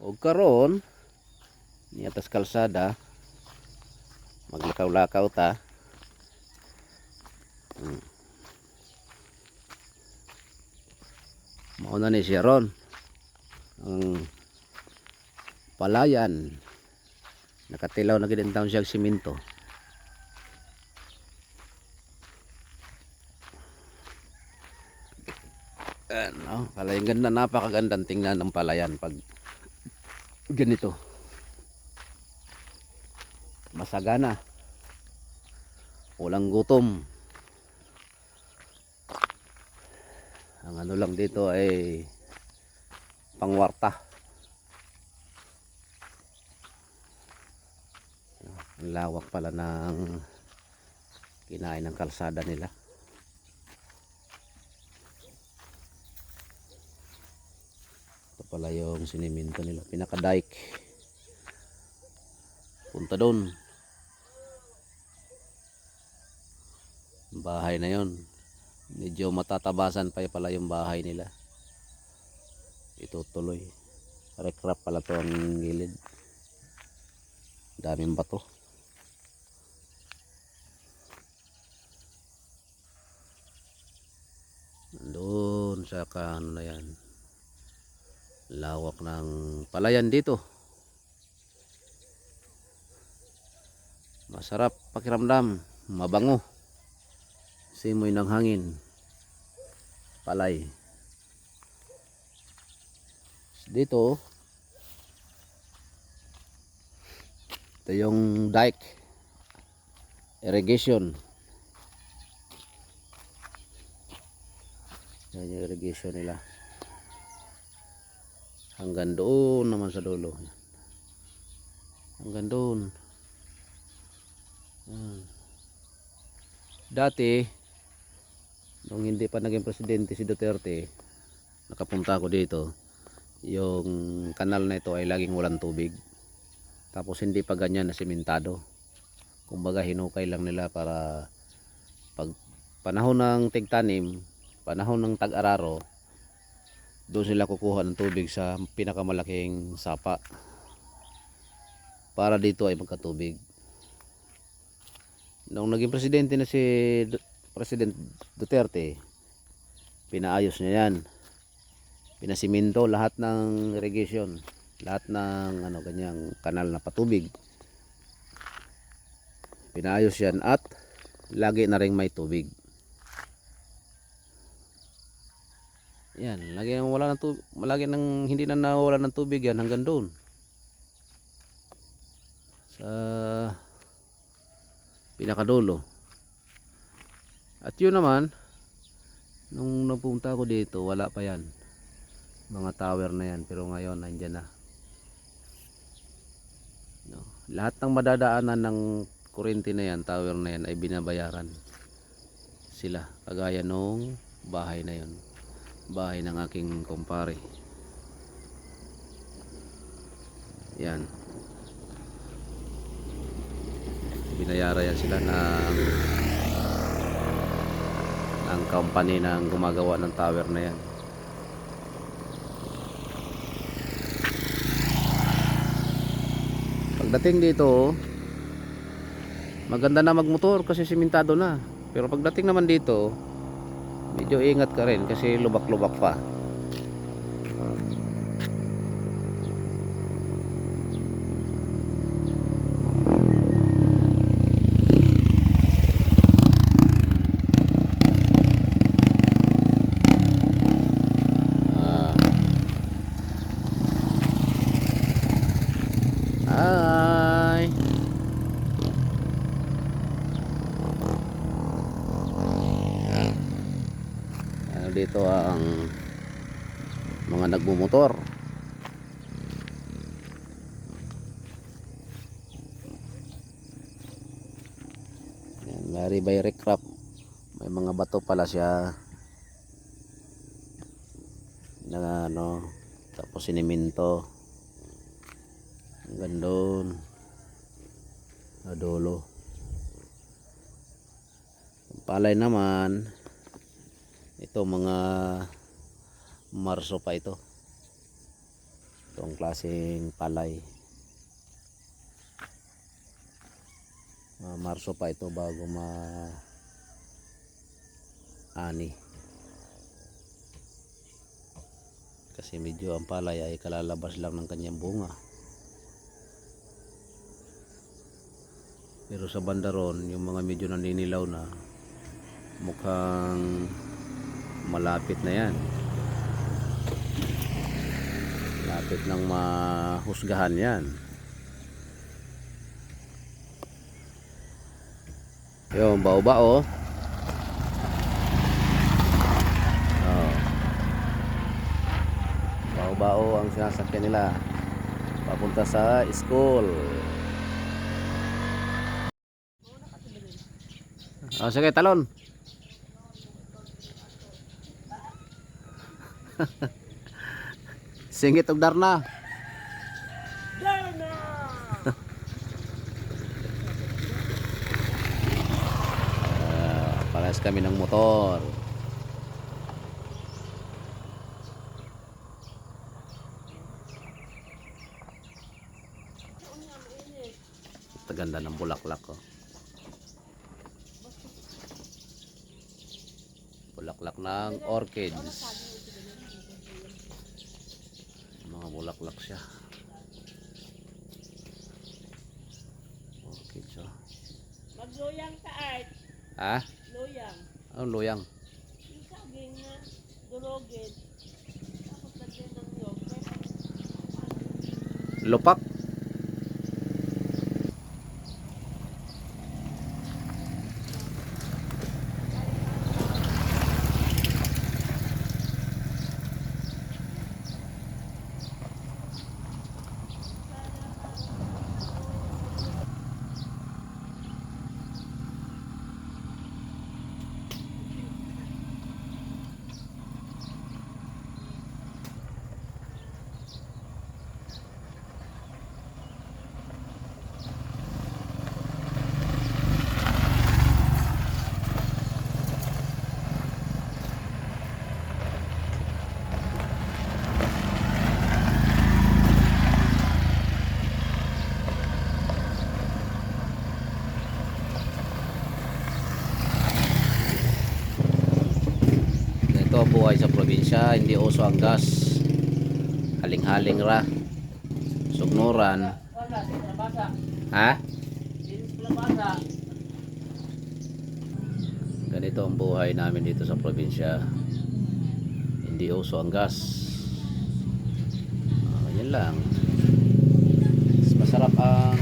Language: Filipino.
O karon ni atas kalsada maglakaw-lakaw ta. Hmm. Mauna ni siya ron. Ang palayan. Nakatilaw na taon siya og simento. Ano, palayan ganda, napakagandang tingnan ng palayan pag ganito. Masagana. Walang gutom. Ang ano lang dito ay pangwarta. Ang lawak pala ng kinain ng kalsada nila. Ito pala yung siniminto nila. Pinaka-dike. Punta doon. Bahay na yon. Medyo matatabasan pa pala yung bahay nila. Itutuloy. Recrap pala to ang gilid. Daming bato. Doon sa ka- ano na yan. Lawak ng palayan dito. Masarap pakiramdam. Mabango. Simoy ng hangin. Palay. Dito. Ito yung dike. Irrigation. Yan yung irrigation nila. Hanggang doon naman sa dulo. Hanggang doon. Yan. Dati, nung hindi pa naging presidente si Duterte, nakapunta ako dito. Yung kanal na ito ay laging walang tubig. Tapos hindi pa ganyan na simentado. Kumbaga hinukay lang nila para pag panahon ng tigtanim, panahon ng tag-araro, doon sila kukuha ng tubig sa pinakamalaking sapa. Para dito ay magkatubig. Nung naging presidente na si President Duterte, pinaayos niya yan. Pinasiminto lahat ng irrigation, lahat ng ano kanyang kanal na patubig. Pinaayos yan at lagi na ring may tubig. Yan, lagi nang wala ng tubig, lagi nang hindi na nawala ng tubig yan hanggang doon. Sa pinakadulo. At yun naman, nung napunta ko dito, wala pa yan. Mga tower na yan, pero ngayon nandyan na. No. Lahat ng madadaanan ng kuryente na yan, tower na yan, ay binabayaran sila. Kagaya nung bahay na yon bahay ng aking kumpare. Yan. Binayara yan sila ng ng company na gumagawa ng tower na yan. Pagdating dito, maganda na magmotor kasi simentado na. Pero pagdating naman dito, medyo ingat ka rin kasi lubak-lubak pa. Ano dito ang mga nagmumotor. Yan, Larry by Recrap. May mga bato pala siya. Na ano, tapos siniminto. Hanggang doon. Na dulo. Ang palay naman, ito mga marso pa ito. Itong klaseng palay. Mga Marso pa ito bago ma ani. Kasi medyo ang palay ay kalalabas lang ng kanyang bunga. Pero sa banda ron, yung mga medyo naninilaw na mukhang malapit na yan. Malapit nang mahusgahan yan. Yung bao-bao. Oh. Bao-bao ang sinasakyan nila. Papunta sa school. Oh, sige, talon. Singit og darna. Ah, parehas kami ng motor. Taganda ng bulaklak ko. Bulaklak ng orchids. Mga bulaklak siya. Orchids oh. Magluyang ka art. Ha? Luyang. Anong luyang? Yung saging na durogin. Tapos lagyan ng nyog. Lupak? Ito ang buhay probinsya, hindi uso ang gas. Haling-haling ra. Sugnuran. Ha? Ganito ang buhay namin dito sa probinsya. Hindi uso ang gas. Yan lang. Mas masarap ang